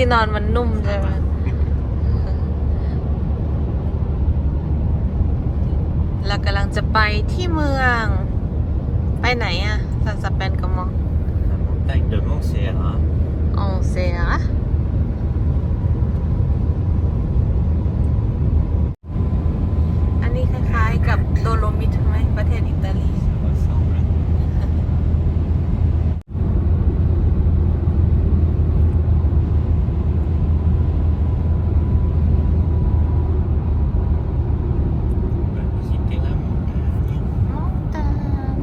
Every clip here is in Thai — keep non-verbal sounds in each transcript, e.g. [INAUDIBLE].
ที่นอนมันนุ่มใช่ไหมเรากำลังจะไปที่เมือง ไปไหนอะสันสเปนกับมองแต่งเดิมมองเสียเหรอ อองเซียอันนี้คล้ายๆกับโดโลมิตไหมประเทศอิตาลี ขอส่งนะแบบคิดที่ละหมดเนี่ย มองตาม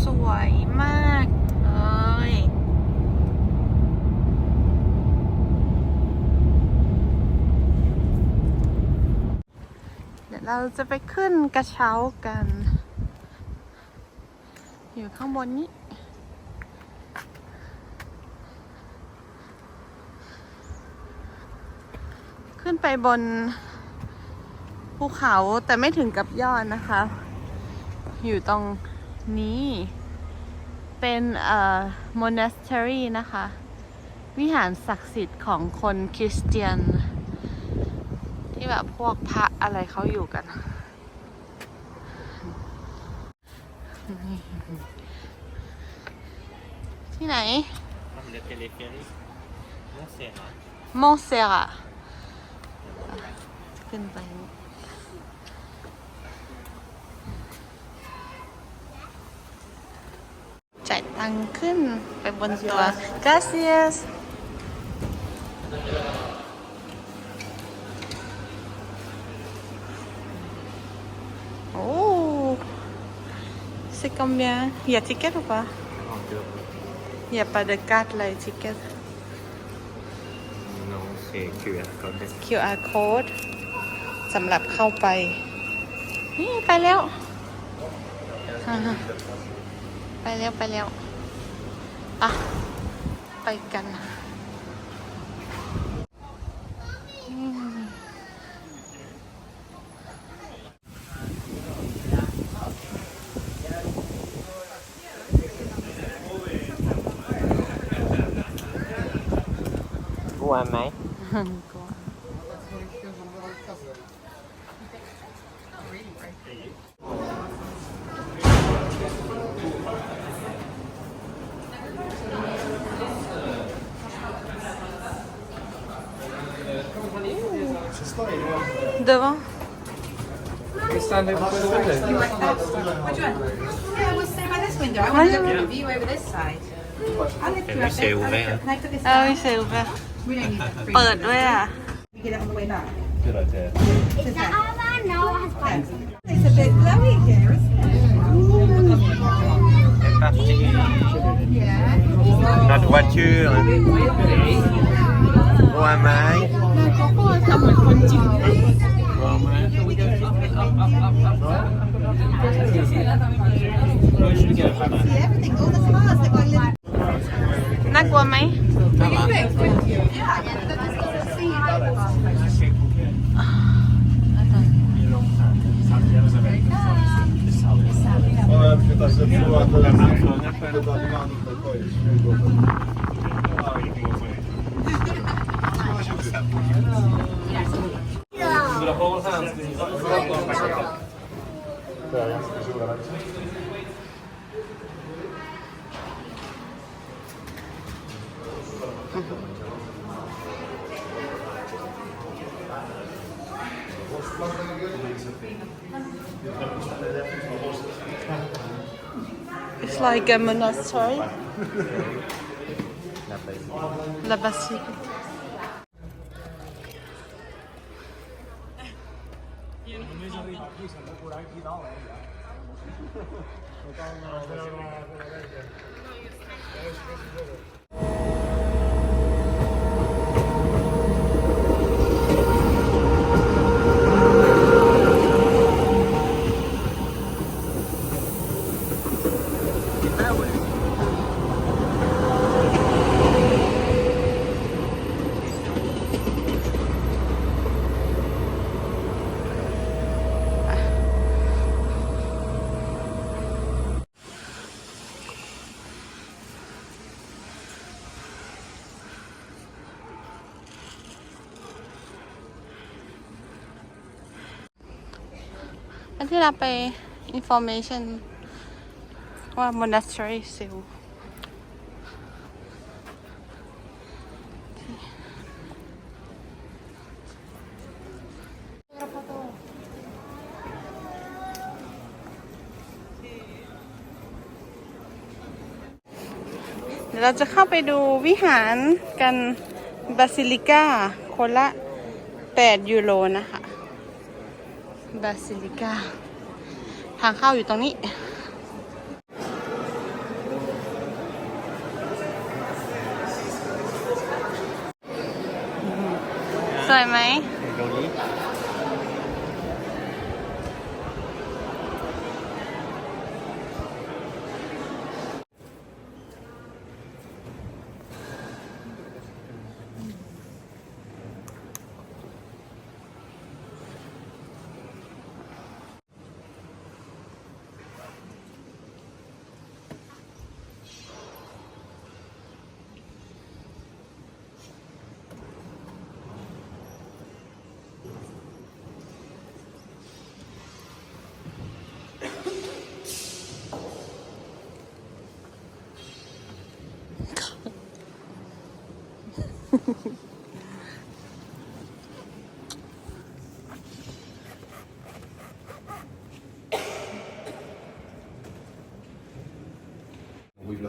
สวยมากเลย เราจะไปขึ้นกระเช้ากัน อยู่ข้างบนนี้ ขึ้นไปบนภูเขาแต่ไม่ถึงกับยอดนะคะ อยู่ตรงนี้เป็นเอ่อ monastery นะคะ วิหารศักดิ์สิทธิ์ของคนคริสเตียน ที่แบบพวกพระอะไรเขาอยู่กัน ที่ไหนทำเรือเทเลเฟอรี่มองเสียเหรอโมเซระขึ้นไปนี่จ่ายตังค์ขึ้นไปบนตัว gracias โอ้ c'est combien il y a ticket ou pas อ๋อเดี๋ยว il y a pas de carte là ticket น้องเสียเกลือเขาเด็ก QR code สำหรับเข้าไป นี่ไปแล้วอ่าฮะไปแล้วไปแล้วอะไปกันอื ลัวไหม กลัว Devant Stand over the window. Yeah, we'll stay by this window. I want to look at the view over this side. I'll lift you Let Me up see there. over I'll there. lift- Can I put this เอ้ย down? เซลแบบ We don't need that. เปิดด้วยอะ We get it on the way back. Good idea. Is that Ava? No, it has spikes. It's a bit glowy here, isn't it? เป็นปะจี Yeah. notre voiture กลัวไหมกลัวไหม Mama. Ona mi się ta zepsuła, to jest chyba dywanów pokoju. Dobra, położę. Dobra, ja It's like a monastery. La Bastille. [LAUGHS] เมื่อันที่เราไป information ว่า monastery ซิลเดี๋ยวเราจะเข้าไปดูวิหารกันบาซิลิก้าคนละ 8 ยูโรนะคะ บาซิลิก้าทางเข้าอยู่ตรงนี้ สวยไหมตรงนี้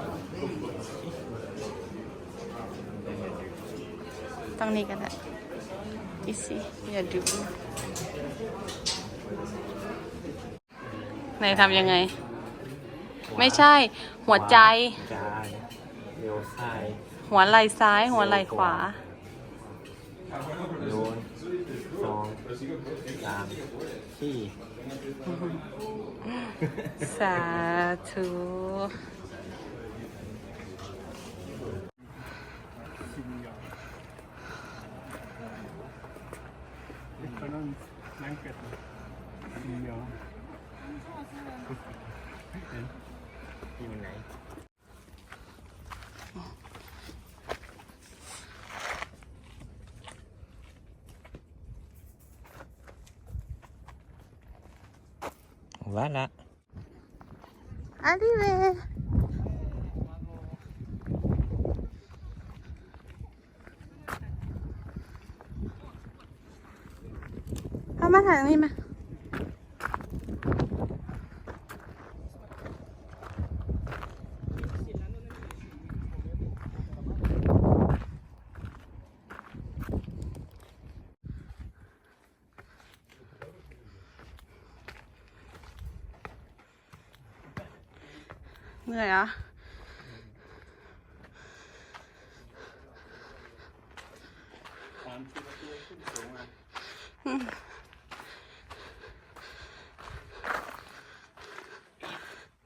าเม็ดอุตั้งนี้กันแหละอีซี่อย่าดูไหนทำยังไง ไม่ใช่ หัวใจจายเลี้ยวซ้าย หัวไหล่ซ้าย หัวไหล่ขวาโยนสองสามสี่สาธุ vô như mình Voilà. Arrivé. Không mắt hàng đi mà. เหนื่อยอะ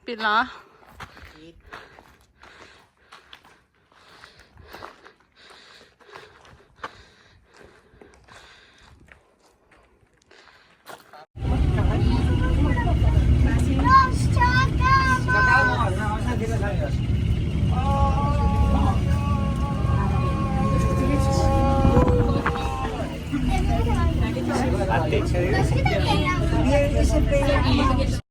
ปิดเหรอ